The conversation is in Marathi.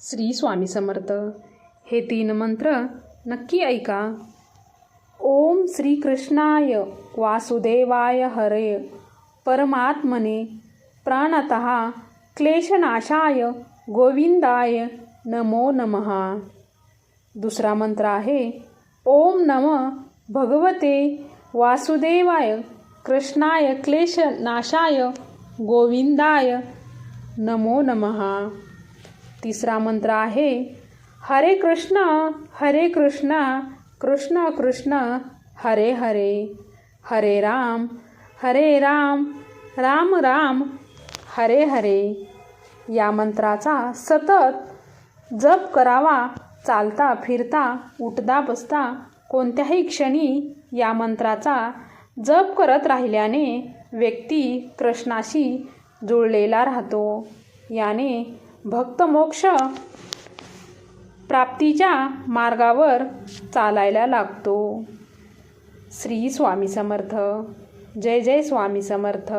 श्री स्वामी समर्थ. हे तीन मंत्र नक्की ऐका. ओम श्रीकृष्णाय वासुदेवाय हरे. परमात्मने प्राणत क्लेशनाशाय गोविंदाय नमो नमः. दुसरा मंत्र आहे ओम नम भगवते वासुदेवाय कृष्णाय क्लेशनाशाय गोविंदाय नमो नमः. तिसरा मंत्र आहे हरे कृष्ण हरे कृष्ण कृष्ण कृष्ण हरे हरे हरे राम हरे राम राम राम हरे हरे. या मंत्राचा सतत जप करावा चालता फिरता उठता बसता कोणत्याही क्षणी या मंत्राचा जप करत राहिल्याने व्यक्ती कृष्णाशी जुळलेला राहतो. याने भक्त मोक्ष प्राप्तीच्या मार्गावर चालायला लागतो. श्री स्वामी समर्थ. जय जय स्वामी समर्थ.